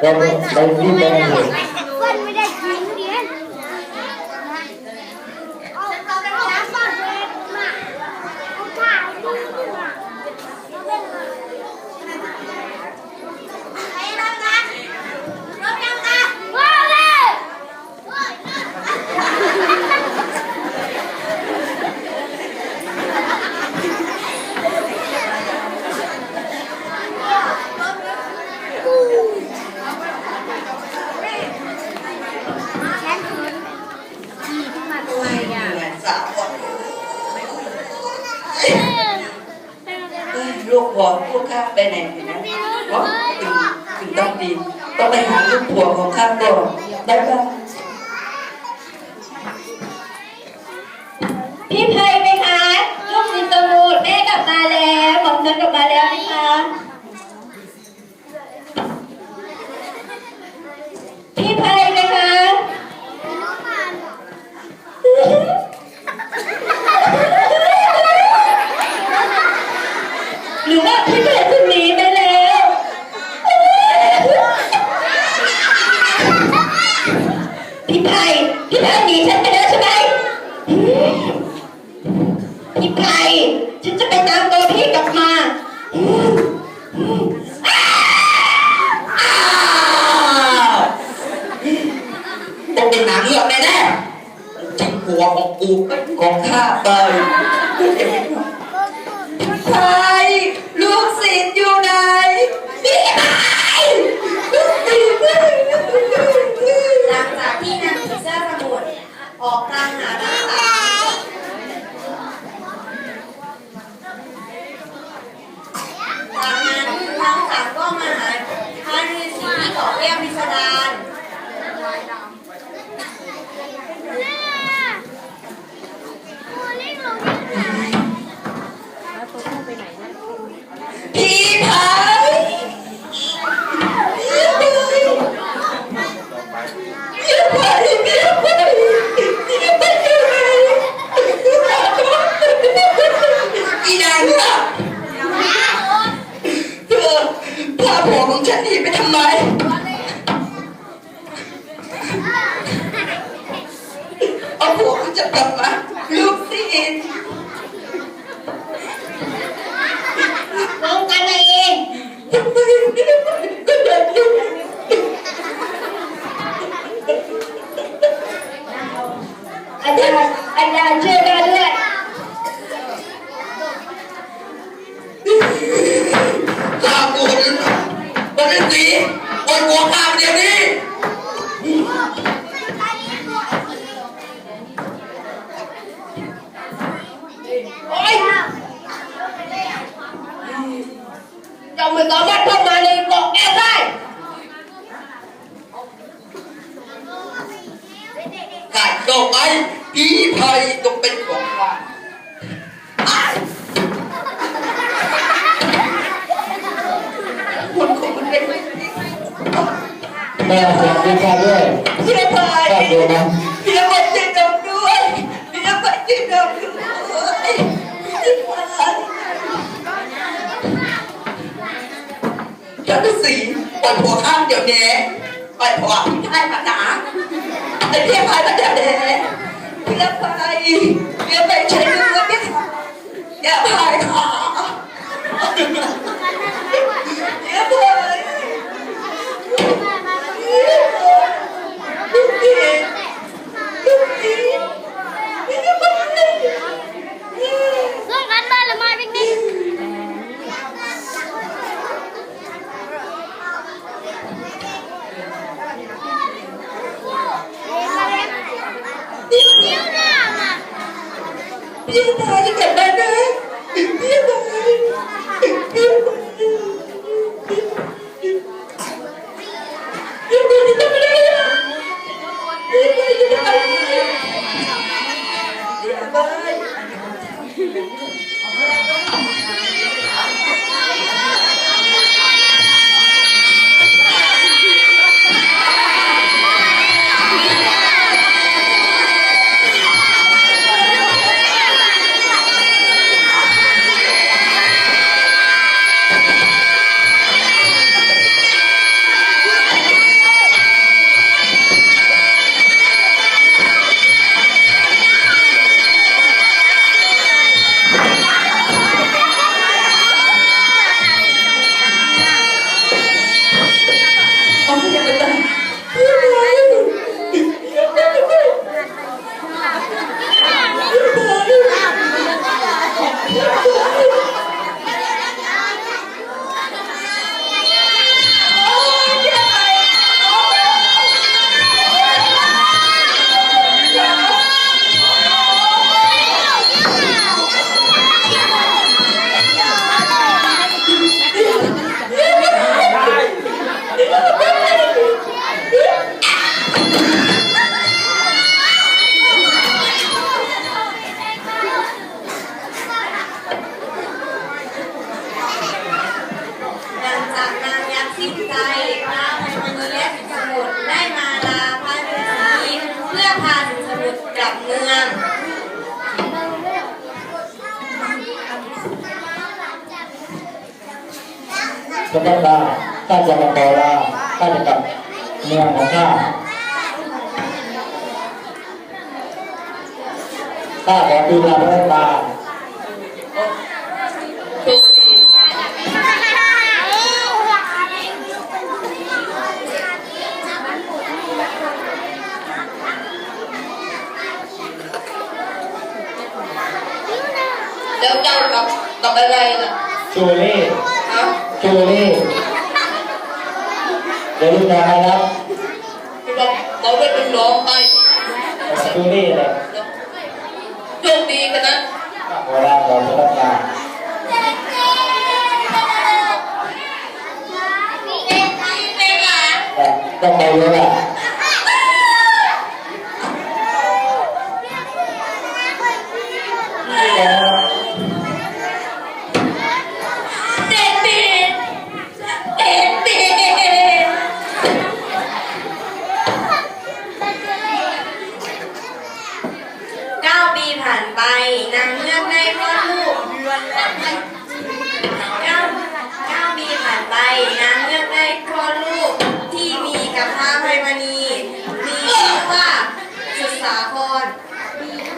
เราเรารีบไปกันเถอะ เพื่อนไม่ได้กินเดียนเอาเอาไปล้างก่อนเลยมาเอาถ่ายดูดีกว่าเอาเป็นมาไปแล้วนะรถยังนะว้าวเลยแขนคืนขี่ขึ้นมาทำไมอะ สาวอะเอ้ย ลูกผัวกข้าไปไหนอยู่นะเพราะถึงถึงต้องดีต้องไปหาลูกผัวของข้าก่อนได้ปะพี่ไพไหมคะลูกสินสมุดแม่กลับมาแล้วหมอมฉันกลับมาแล้วนะคะพี่ไพหมคะ หรือว่าพี่ไพจะหนีไปแล้ว พี่ไพพี่ไพหนีฉันไปแล้วใช่ไหมพี่ไพฉันจะไปตามตัวพี่กลับมาต้องเป็นหนังเหงือกแน่ๆจิ้งหัวของกูของข้าไปใครลูกศิษย์อยู่ไหนพี่ไอ้ลูกศิษย์ หลังจากที่นางผีเสื้อสมุทรออกตามหาทั้งสามจากนั้นทั้งสามก็มาหาพระฤาษีที่เกาะแก้วพิสดาร พี่ไผ่พี่ไผ่พี่ไผ่พี่ไผ่พี่ไผ่อยู่ไหนอีนางเนี่ยเธอพาผัวของฉันหนีไปทำไม เอา ผัวของฉันกลับมาลูกศิษย์ ลงกันเอง ทำไมก็เดินอยู่ อาจารย์อาจารย์ช่วยกันด้วย ข้ากูคนนั้นมันเป็นสีปล่อยหัวข้าเดี๋ยวนี้ โอ๊ย เจ้าไม่สามารถเข้ามาในกาะแก้วได้ขาดเข้าไปพี่ภัยต้องเป็นของข้าคนของมันเป็นแม่เสียงดีใจด้วยพี่ภัยชอบดูนะ พี่ภัยช่วยดมด้วยพี่ภัยช่วยดมด้วยพี่ภัยีปล่อยหัวข้ามเดี๋ยวนี้ปล่อยหัวพี่ชายมาหนาไอ้พี่ชายมาเดี๋ยวนี้พี่ภัยพี่ภัยช่วยด้วยพี่ภัยอย่าพายขาพายลูกพี่ลูกพี่อย่าพาย เรื่องกันบ้านหรือไม่พิกนิก พี่ เดี๋ยวนะมา พี่ตายกลับมานะพี่ตายพี่ตายพี่ตายจะทำอะไรอะพี่ตายจะทำอะไรพี่ตาย สิ พระเจ้าตาข้าจะมาขอลาข้าจะกลับเมืองของข้าข้าขอทูลาพระเจ้าตาทุกทีแล้วเจ้ากับกับอะไรล่ะชูเล่ ฮะชูเล่เดี๋ยวลูกชายครับพี่บอกบอกว่าเป็นน้องไปชูเล่เลยโชคดีกันนะขอลาขอพระเจ้าตาแต่ต้องไปเยอะอะ เ